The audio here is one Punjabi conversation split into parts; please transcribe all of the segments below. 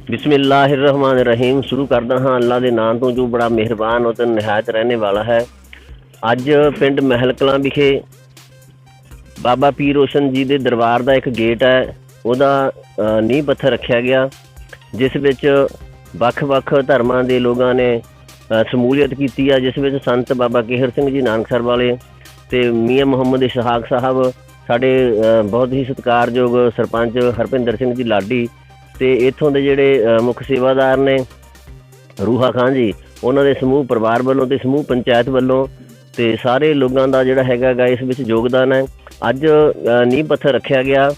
ਬਿਸਮਿਲ੍ਲਾਹਿਰਰਹਿਮਾਨਿਰਰਹੀਮ। ਸ਼ੁਰੂ ਕਰਦਾ ਹਾਂ ਅੱਲਾ ਦੇ ਨਾਮ ਤੋਂ, ਜੋ ਬੜਾ ਮਿਹਰਬਾਨ ਅਤੇ ਨਿਹਾਇਤ ਰਹਿਣੇ ਵਾਲਾ ਹੈ। ਅੱਜ ਪਿੰਡ ਮਹਿਲ ਕਲਾਂ ਵਿਖੇ ਬਾਬਾ ਪੀਰ ਰੋਸ਼ਨ ਜੀ ਦੇ ਦਰਬਾਰ ਦਾ ਇੱਕ ਗੇਟ ਹੈ। ਉਹਦਾ ਨੀਂਹ ਪੱਥਰ ਰੱਖਿਆ ਗਿਆ, ਜਿਸ ਵਿੱਚ ਵੱਖ-ਵੱਖ ਧਰਮਾਂ ਦੇ ਲੋਕਾਂ ਨੇ ਸ਼ਮੂਲੀਅਤ ਕੀਤੀ ਆ, ਜਿਸ ਵਿੱਚ ਸੰਤ ਬਾਬਾ ਕੇਹਰ ਸਿੰਘ ਜੀ ਨਾਨਕਸਰ ਵਾਲੇ ਤੇ ਮੀਆਂ ਮੁਹੰਮਦ ਇਸ਼ਹਾਕ ਸਾਹਿਬ, ਸਾਡੇ ਬਹੁਤ ਹੀ ਸਤਿਕਾਰਯੋਗ ਸਰਪੰਚ ਹਰਪਿੰਦਰ ਸਿੰਘ ਜੀ ਲਾਡੀ ਤੇ ਇੱਥੋਂ ਦੇ ਜਿਹੜੇ ਮੁੱਖ ਸੇਵਾਦਾਰ ਨੇ ਰੂਹਾ ਖਾਨ ਜੀ, ਉਹਨਾਂ ਦੇ ਸਮੂਹ ਪਰਿਵਾਰ ਵੱਲੋਂ ਤੇ ਸਮੂਹ ਪੰਚਾਇਤ ਵੱਲੋਂ ਤੇ ਸਾਰੇ ਲੋਕਾਂ ਦਾ ਜਿਹੜਾ ਹੈਗਾ ਗਾ, ਇਸ ਵਿੱਚ ਯੋਗਦਾਨ ਹੈ। ਅੱਜ ਨੀਂਹ ਪੱਥਰ ਰੱਖਿਆ ਗਿਆ।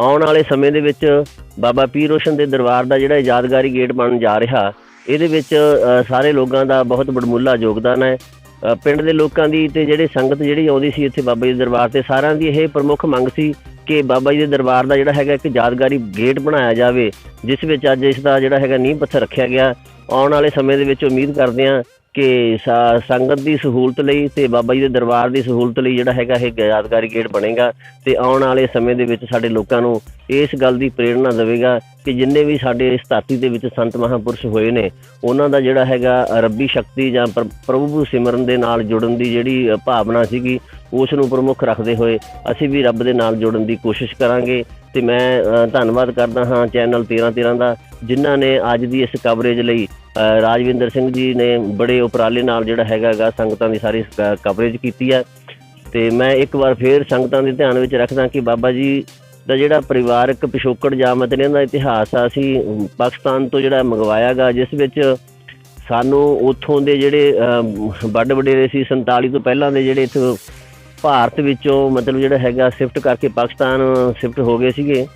ਆਉਣ ਵਾਲੇ ਸਮੇਂ ਦੇ ਵਿੱਚ ਬਾਬਾ ਪੀਰ ਰੋਸ਼ਨ ਦੇ ਦਰਬਾਰ ਦਾ ਜਿਹੜਾ ਯਾਦਗਾਰੀ ਗੇਟ ਬਣਨ ਜਾ ਰਿਹਾ, ਇਹਦੇ ਵਿੱਚ ਸਾਰੇ ਲੋਕਾਂ ਦਾ ਬਹੁਤ ਬੜਮੁੱਲਾ ਯੋਗਦਾਨ ਹੈ। ਪਿੰਡ ਦੇ ਲੋਕਾਂ ਦੀ ਤੇ ਜਿਹੜੇ ਸੰਗਤ ਜਿਹੜੀ ਆਉਂਦੀ ਸੀ ਇੱਥੇ ਬਾਬਾ ਜੀ ਦੇ ਦਰਬਾਰ ਤੇ, ਸਾਰਿਆਂ ਦੀ ਇਹ ਪ੍ਰਮੁੱਖ ਮੰਗ ਸੀ ਕਿ ਬਾਬਾ ਜੀ ਦੇ ਦਰਬਾਰ ਦਾ ਜਿਹੜਾ ਹੈਗਾ ਇੱਕ ਯਾਦਗਾਰੀ ਗੇਟ ਬਣਾਇਆ ਜਾਵੇ, ਜਿਸ ਵਿੱਚ ਅੱਜ ਇਸ ਦਾ ਜਿਹੜਾ ਹੈਗਾ ਨੀਂਹ ਪੱਥਰ ਰੱਖਿਆ ਗਿਆ। ਆਉਣ ਵਾਲੇ ਸਮੇਂ ਦੇ ਵਿੱਚ ਉਮੀਦ ਕਰਦੇ ਹਾਂ ਕਿ ਸਾ- ਸੰਗਤ ਦੀ ਸਹੂਲਤ ਲਈ ਤੇ ਬਾਬਾ ਜੀ ਦੇ ਦਰਬਾਰ ਦੀ ਸਹੂਲਤ ਲਈ ਜਿਹੜਾ ਹੈਗਾ ਇਹ ਯਾਦਗਾਰੀ ਗੇਟ ਬਣੇਗਾ ਤੇ ਆਉਣ ਵਾਲੇ ਸਮੇਂ ਦੇ ਵਿੱਚ ਸਾਡੇ ਲੋਕਾਂ ਨੂੰ ਇਸ ਗੱਲ ਦੀ ਪ੍ਰੇਰਣਾ ਦੇਵੇਗਾ ਕਿ ਜਿੰਨੇ ਵੀ ਸਾਡੇ ਇਸ ਧਰਤੀ ਦੇ ਵਿੱਚ ਸੰਤ ਮਹਾਪੁਰਸ਼ ਹੋਏ ਨੇ, ਉਹਨਾਂ ਦਾ ਜਿਹੜਾ ਹੈਗਾ ਰੱਬੀ ਸ਼ਕਤੀ ਜਾਂ ਪ੍ਰ- ਪ੍ਰਭੂ ਸਿਮਰਨ ਦੇ ਨਾਲ ਜੁੜਨ ਦੀ ਜਿਹੜੀ ਭਾਵਨਾ ਸੀਗੀ, ਉਸ ਨੂੰ ਪ੍ਰਮੁੱਖ ਰੱਖਦੇ ਹੋਏ ਅਸੀਂ ਵੀ ਰੱਬ ਦੇ ਨਾਲ ਜੁੜਨ ਦੀ ਕੋਸ਼ਿਸ਼ ਕਰਾਂਗੇ ਤੇ ਮੈਂ ਧੰਨਵਾਦ ਕਰਦਾ ਹਾਂ ਚੈਨਲ 13 13 ਦਾ, ਜਿਨ੍ਹਾਂ ਨੇ ਅੱਜ ਦੀ ਇਸ ਕਵਰੇਜ ਲਈ ਰਾਜਵਿੰਦਰ ਸਿੰਘ ਜੀ ਨੇ ਬੜੇ ਉਪਰਾਲੇ ਨਾਲ ਜਿਹੜਾ ਹੈਗਾ ਗਾ ਸੰਗਤਾਂ ਦੀ ਸਾਰੀ ਕਵਰੇਜ ਕੀਤੀ ਹੈ। ਤੇ ਮੈਂ ਇੱਕ ਵਾਰ ਫੇਰ ਸੰਗਤਾਂ ਦੇ ਧਿਆਨ ਵਿੱਚ ਰੱਖਦਾ ਕਿ ਬਾਬਾ ਜੀ ਦਾ ਜਿਹੜਾ ਪਰਿਵਾਰਕ ਪਿਛੋਕੜ ਜਾਂ ਮਤਲਬ ਇਹਨਾਂ ਦਾ ਇਤਿਹਾਸ ਆ ਅਸੀਂ ਪਾਕਿਸਤਾਨ ਤੋਂ ਜਿਹੜਾ ਮੰਗਵਾਇਆ ਗਾ, ਜਿਸ ਵਿੱਚ ਸਾਨੂੰ ਉੱਥੋਂ ਦੇ ਜਿਹੜੇ ਵੱਡ ਵਡੇਰੇ ਸੀ 47 ਤੋਂ ਪਹਿਲਾਂ ਦੇ ਜਿਹੜੇ ਇੱਥੇ ਭਾਰਤ ਵਿੱਚੋਂ ਮਤਲਬ ਜਿਹੜਾ ਹੈਗਾ ਸ਼ਿਫਟ ਕਰਕੇ ਪਾਕਿਸਤਾਨ ਸ਼ਿਫਟ ਹੋ ਗਏ ਸੀਗੇ।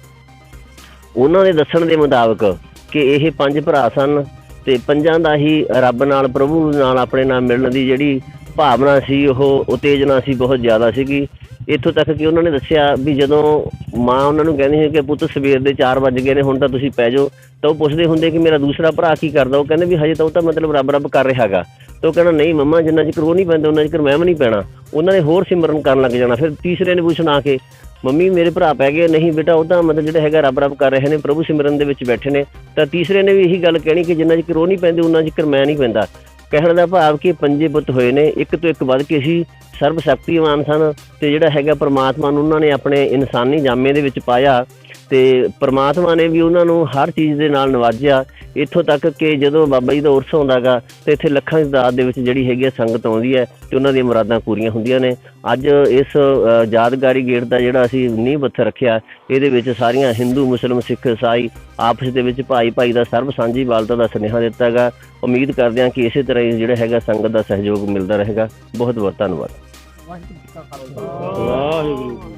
ਉਹਨਾਂ ਦੇ ਦੱਸਣ ਦੇ ਮੁਤਾਬਕ ਕਿ ਇਹ ਪੰਜ ਭਰਾ ਸਨ। ਤੇ ਪੰਜਾਂ ਦਾ ਹੀ ਰੱਬ ਨਾਲ, ਪ੍ਰਭੂ ਨਾਲ ਆਪਣੇ ਨਾਲ ਮਿਲਣ ਦੀ ਜਿਹੜੀ ਭਾਵਨਾ ਸੀ, ਉਹ ਉਤੇਜਨਾ ਸੀ, ਬਹੁਤ ਜ਼ਿਆਦਾ ਸੀਗੀ। ਇੱਥੋਂ ਤੱਕ ਕਿ ਉਹਨਾਂ ਨੇ ਦੱਸਿਆ ਵੀ ਜਦੋਂ ਮਾਂ ਉਹਨਾਂ ਨੂੰ ਕਹਿੰਦੀ ਸੀ ਕਿ ਪੁੱਤ ਸਵੇਰ ਦੇ 4 ਵਜ ਗਏ ਨੇ, ਹੁਣ ਤਾਂ ਤੁਸੀਂ ਪੈ ਜਾਓ। ਤਾਂ ਉਹ ਪੁੱਛਦੇ ਹੁੰਦੇ ਕਿ ਮੇਰਾ ਦੂਸਰਾ ਭਰਾ ਕੀ ਕਰਦਾ? ਉਹ ਕਹਿੰਦੇ ਵੀ ਹਜੇ ਤਾਂ ਉਹ ਤਾਂ ਮਤਲਬ ਰੱਬ ਰੱਬ ਕਰ ਰਿਹਾਗਾ ਤੇ ਉਹ ਕਹਿੰਦਾ, ਨਹੀਂ ਮੰਮਾ, ਜਿੰਨਾ ਚਿਰ ਉਹ ਨਹੀਂ ਪੈਂਦਾ, ਉਹਨਾਂ ਚਿਰ ਮੈਂ ਵੀ ਨਹੀਂ ਪੈਣਾ। ਉਹਨਾਂ ਨੇ ਹੋਰ ਸਿਮਰਨ ਕਰਨ ਲੱਗ ਜਾਣਾ। ਫਿਰ ਤੀਸਰੇ ਨੇ ਪੁੱਛਣਾ ਆ ਕੇ ਮੰਮੀ, ਮੇਰੇ ਭਰਾ ਪੈ ਗਏ। ਨਹੀਂ ਬੇਟਾ, ਉਹ ਤਾਂ ਮਤਲਬ ਜਿਹੜਾ ਹੈਗਾ ਰੱਬ ਰੱਬ ਕਰ ਰਹੇ ਨੇ, ਪ੍ਰਭੂ ਸਿਮਰਨ ਦੇ ਵਿੱਚ ਬੈਠੇ ਨੇ। ਤਾਂ ਤੀਸਰੇ ਨੇ ਵੀ ਇਹੀ ਗੱਲ ਕਹਿਣੀ ਕਿ ਜਿੰਨਾ ਚਿਰ ਉਹ ਨਹੀਂ ਪੈਂਦੇ ਉਹਨਾਂ ਚਿਰ ਮੈਂ ਨਹੀਂ ਪੈਂਦਾ। ਕਹਿਣ ਦਾ ਭਾਵ ਕਿ ਪੰਜੇ ਪੁੱਤ ਹੋਏ ਨੇ, ਇੱਕ ਤੋਂ ਇੱਕ ਵੱਧ ਕੇ ਸੀ ਸਰਬ ਸ਼ਕਤੀਮਾਨ ਸਨ ਤੇ ਜਿਹੜਾ ਹੈਗਾ ਪ੍ਰਮਾਤਮਾ ਨੂੰ ਉਹਨਾਂ ਨੇ ਆਪਣੇ ਇਨਸਾਨੀ ਜਾਮੇ ਦੇ ਵਿੱਚ ਪਾਇਆ। ਤੇ ਪ੍ਰਮਾਤਮਾ ਨੇ ਵੀ ਉਹਨਾਂ ਨੂੰ ਹਰ ਚੀਜ਼ ਦੇ ਨਾਲ ਨਵਾਜਿਆ। ਇੱਥੋਂ ਤੱਕ ਕਿ ਜਦੋਂ ਬਾਬਾ ਜੀ ਦਾ ਉਰਸ ਹੁੰਦਾਗਾ ਤੇ ਇੱਥੇ ਲੱਖਾਂ ਦੀ ਤਾਦਾਦ ਦੇ ਵਿੱਚ ਜਿਹੜੀ ਹੈਗੀ ਆ ਸੰਗਤ ਆਉਂਦੀ ਹੈ ਤੇ ਉਹਨਾਂ ਦੀਆਂ ਮੁਰਾਦਾਂ ਪੂਰੀਆਂ ਹੁੰਦੀਆਂ ਨੇ। ਅੱਜ ਇਸ ਯਾਦਗਾਰੀ ਗੇਟ ਦਾ ਜਿਹੜਾ ਅਸੀਂ ਨੀਂਹ ਪੱਥਰ ਰੱਖਿਆ ਇਹਦੇ ਵਿੱਚ ਸਾਰੀਆਂ ਹਿੰਦੂ ਮੁਸਲਮ ਸਿੱਖ ਈਸਾਈ ਆਪਸ ਦੇ ਵਿੱਚ ਭਾਈ ਭਾਈ ਦਾ ਸਰਬ ਸਾਂਝੀ ਵਾਲਤਾ ਦਾ ਸੁਨੇਹਾ ਦਿੱਤਾ ਗਾ ਉਮੀਦ ਕਰਦੇ ਹਾਂ ਕਿ ਇਸੇ ਤਰ੍ਹਾਂ ਹੀ ਜਿਹੜਾ ਹੈਗਾ ਸੰਗਤ ਦਾ ਸਹਿਯੋਗ ਮਿਲਦਾ ਰਹੇਗਾ। ਬਹੁਤ ਬਹੁਤ ਧੰਨਵਾਦ। ਵਾਹਿਗੁਰੂ ਜੀ ਕਾ ਖਾਲਸਾ। ਵਾਹਿਗੁਰੂ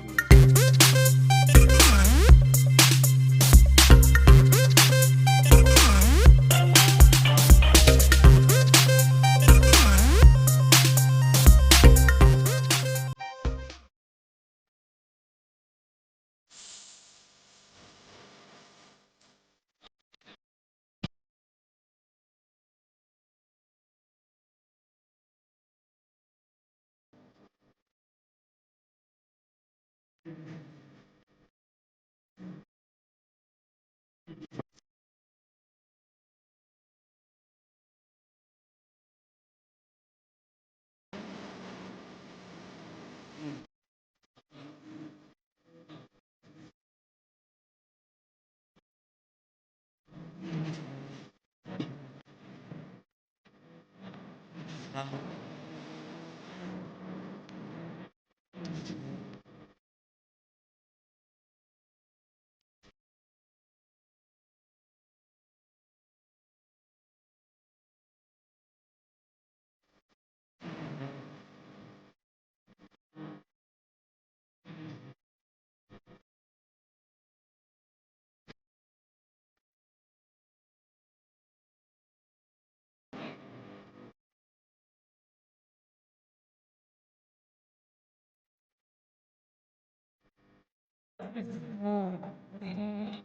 Uh-huh. 음. 네.